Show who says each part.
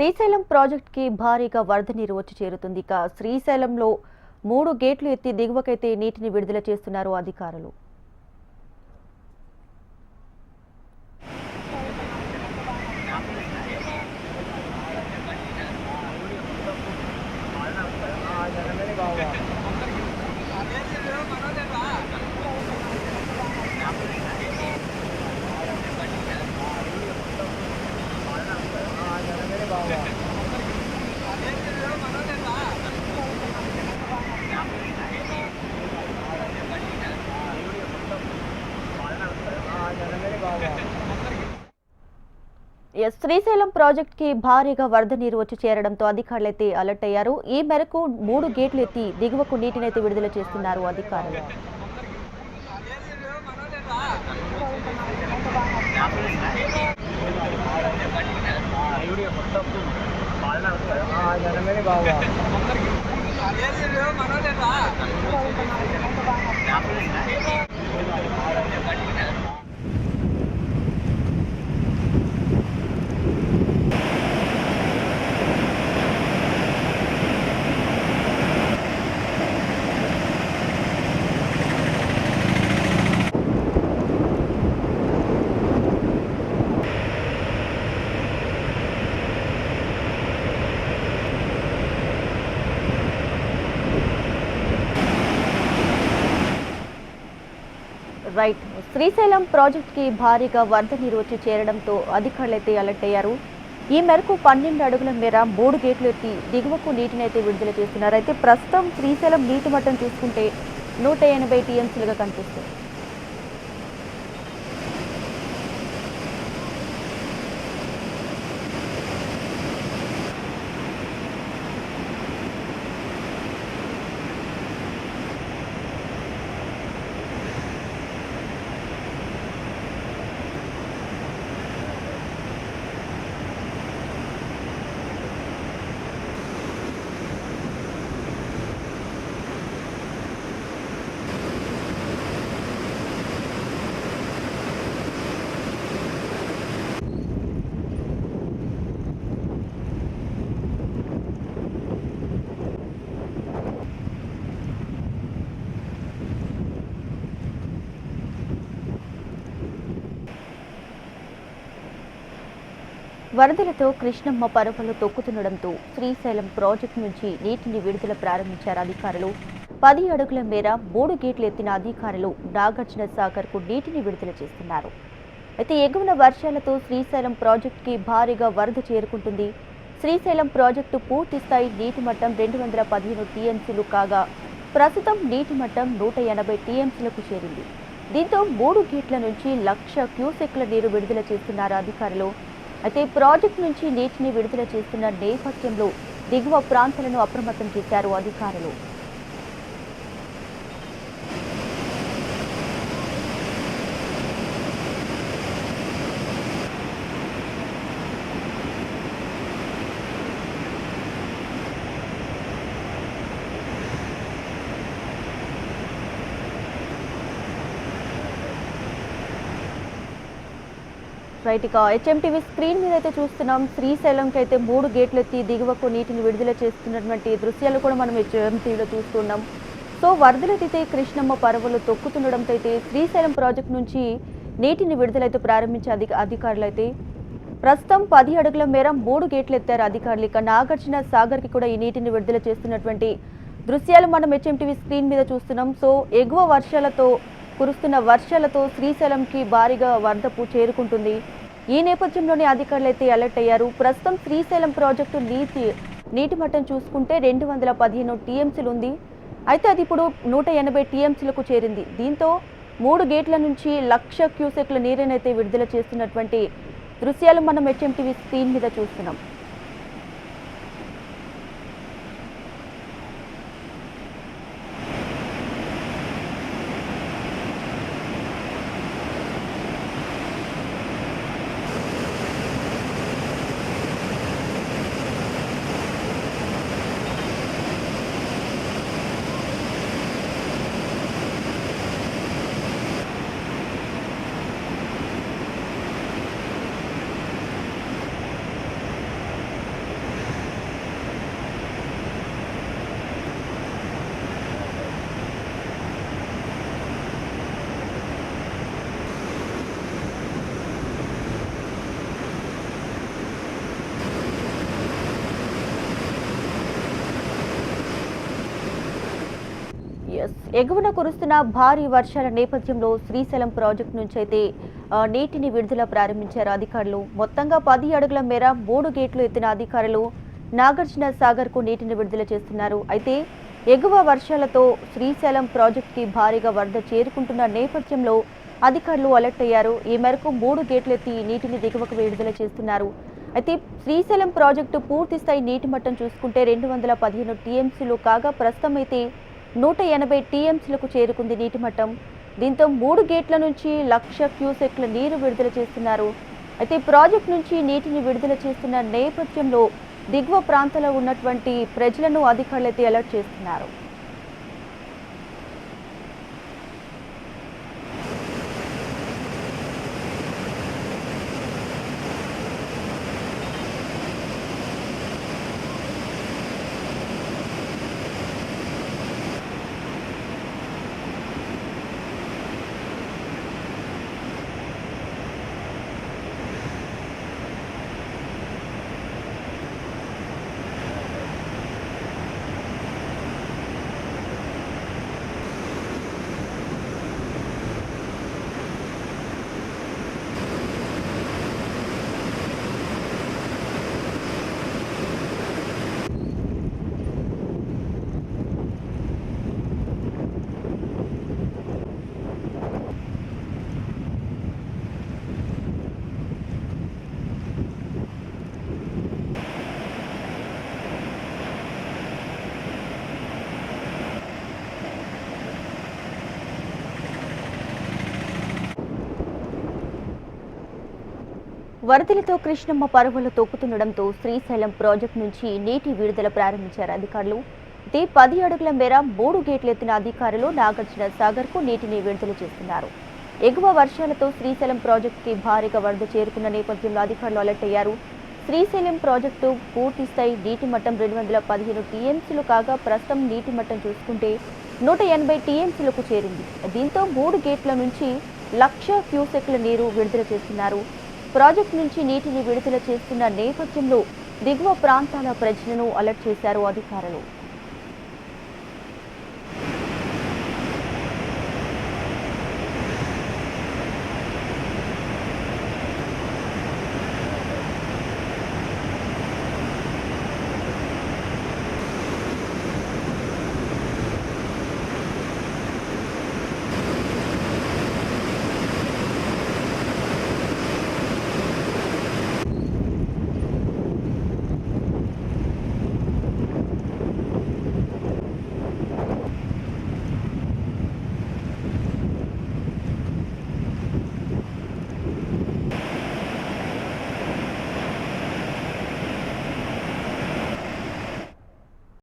Speaker 1: శ్రీశైలం ప్రాజెక్టుకి భారీగా వరద నీరు వచ్చి చేరుతుంది. ఇక శ్రీశైలంలో మూడు గేట్లు ఎత్తి దిగువకైతే నీటిని విడుదల చేస్తున్నారు అధికారులు. ఎస్, శ్రీశైలం ప్రాజెక్టుకి భారీగా వరద నీరు వచ్చి చేరడంతో అధికారులైతే అలర్ట్ అయ్యారు. ఈ మేరకు మూడు గేట్లు ఎత్తి దిగువకు నీటినైతే విడుదల చేస్తున్నారు అధికారులు.
Speaker 2: జనమే
Speaker 1: రైట్. శ్రీశైలం ప్రాజెక్టుకి భారీగా వరద నీరు వచ్చి చేరడంతో అధికారులైతే అలర్ట్ అయ్యారు. ఈ మేరకు పన్నెండు అడుగుల మేర మూడు గేట్లు ఎత్తి దిగువకు నీటిని అయితే విడుదల చేస్తున్నారు. అయితే ప్రస్తుతం శ్రీశైలం నీటి మట్టం చూసుకుంటే నూట ఎనభై టీఎంసీలుగా కనిపిస్తుంది. వరదలతో కృష్ణమ్మ పరవలు తొక్కుతుండడంతో శ్రీశైలం ప్రాజెక్టు నుంచి నీటిని విడుదల ప్రారంభించారు అధికారులు. పది అడుగుల మేర మూడు గేట్లు ఎత్తిన అధికారులు నాగార్జున సాగర్కు నీటిని విడుదల చేస్తున్నారు. అయితే ఎగువన వర్షాలతో శ్రీశైలం ప్రాజెక్టుకి భారీగా వరద చేరుకుంటుంది. శ్రీశైలం ప్రాజెక్టు పూర్తి స్థాయి నీటి మట్టం రెండు వందల పదిహేను టీఎంసీలు కాగా ప్రస్తుతం నీటి మట్టం నూట ఎనభై టీఎంసీలకు చేరింది. దీంతో మూడు గేట్ల నుంచి లక్ష క్యూసెక్ల నీరు విడుదల చేస్తున్నారు అధికారులు. అయితే ప్రాజెక్టు నుంచి నీటిని విడుదల చేస్తున్న నేపథ్యంలో దిగువ ప్రాంతాలను అప్రమత్తం చేశారు అధికారులు. రైట్ ఇక హెచ్ఎంటీవీ స్క్రీన్ మీద అయితే చూస్తున్నాం. శ్రీశైలంకి అయితే మూడు గేట్లు ఎత్తి దిగువకు నీటిని విడుదల చేస్తున్నటువంటి దృశ్యాలు కూడా మనం హెచ్ఎంటీవీలో చూస్తున్నాం. సో వరదలైతే కృష్ణమ్మ పరవలు తొక్కుతుండడంతో అయితే శ్రీశైలం ప్రాజెక్టు నుంచి నీటిని విడుదలైతే ప్రారంభించే అధిక అధికారులు అయితే ప్రస్తుతం పది అడుగుల మేర మూడు గేట్లు ఎత్తారు అధికారులు. ఇక నాగార్జున సాగర్కి కూడా ఈ నీటిని విడుదల చేస్తున్నటువంటి దృశ్యాలు మనం హెచ్ఎంటీవీ స్క్రీన్ మీద చూస్తున్నాం. సో ఎగువ వర్షాలతో కురుస్తున్న వర్షాలతో శ్రీశైలంకి భారీగా వరదపు చేరుకుంటుంది. ఈ నేపథ్యంలోనే అధికారులు అయితే అలర్ట్ అయ్యారు. ప్రస్తుతం శ్రీశైలం ప్రాజెక్టు నీటి నీటి మట్టం చూసుకుంటే రెండు వందల పదిహేను టీఎంసీలు ఉంది. అయితే అది ఇప్పుడు నూట ఎనభై టీఎంసీలకు చేరింది. దీంతో మూడు గేట్ల నుంచి లక్ష క్యూసెక్ల నీరునైతే విడుదల చేస్తున్నటువంటి దృశ్యాలు మనం హెచ్ఎంటీవీ స్క్రీన్ మీద చూస్తున్నాం. ఎగువన కురుస్తున్న భారీ వర్షాల నేపథ్యంలో శ్రీశైలం ప్రాజెక్టు నుంచి అయితే నీటిని విడుదల ప్రారంభించారు అధికారులు. మొత్తంగా పది అడుగుల మేర మూడు గేట్లు ఎత్తిన అధికారులు నాగార్జున సాగర్కు నీటిని విడుదల చేస్తున్నారు. అయితే ఎగువ వర్షాలతో శ్రీశైలం ప్రాజెక్టుకి భారీగా వరద చేరుకుంటున్న నేపథ్యంలో అధికారులు అలర్ట్ అయ్యారు. ఈ మేరకు మూడు గేట్లు ఎత్తి నీటిని దిగువకు విడుదల చేస్తున్నారు. అయితే శ్రీశైలం ప్రాజెక్టు పూర్తి స్థాయి నీటి మట్టం చూసుకుంటే రెండు వందల పదిహేను టీఎంసీలు కాగా ప్రస్తుతం అయితే నూట ఎనభై టీఎంసీలకు చేరుకుంది నీటి మట్టం దీంతో మూడు గేట్ల నుంచి లక్ష క్యూసెక్ల నీరు విడుదల చేస్తున్నారు. అయితే ప్రాజెక్ట్ నుంచి నీటిని విడుదల చేస్తున్న నేపథ్యంలో దిగువ ప్రాంతంలో ఉన్నటువంటి ప్రజలను అధికారులైతే అలర్ట్ చేస్తున్నారు. వరదలతో కృష్ణమ్మ పరువులు తొక్కుతుండడంతో శ్రీశైలం ప్రాజెక్టు నుంచి నీటి విడుదల ప్రారంభించారు అధికారులు. ఇది పది అడుగుల మేర మూడు గేట్లు ఎత్తిన అధికారులు నాగార్జున సాగర్కు నీటిని విడుదల చేస్తున్నారు. ఎగువ వర్షాలతో శ్రీశైలం ప్రాజెక్టుకి భారీగా వరద చేరుకున్న నేపథ్యంలో అధికారులు అలర్ట్ అయ్యారు. శ్రీశైలం ప్రాజెక్టు పూర్తి స్థాయి నీటి మట్టం రెండు వందల పదిహేను టీఎంసీలు కాగా ప్రస్తుతం నీటి మట్టం చూసుకుంటే నూట ఎనభై టీఎంసీలకు చేరింది. దీంతో మూడు గేట్ల నుంచి లక్ష క్యూసెక్ల నీరు విడుదల చేస్తున్నారు. ప్రాజెక్టు నుంచి నీటిని విడుదల చేస్తున్న నేపథ్యంలో దిగువ ప్రాంతాల ప్రజలను అలర్ట్ చేశారు అధికారులు.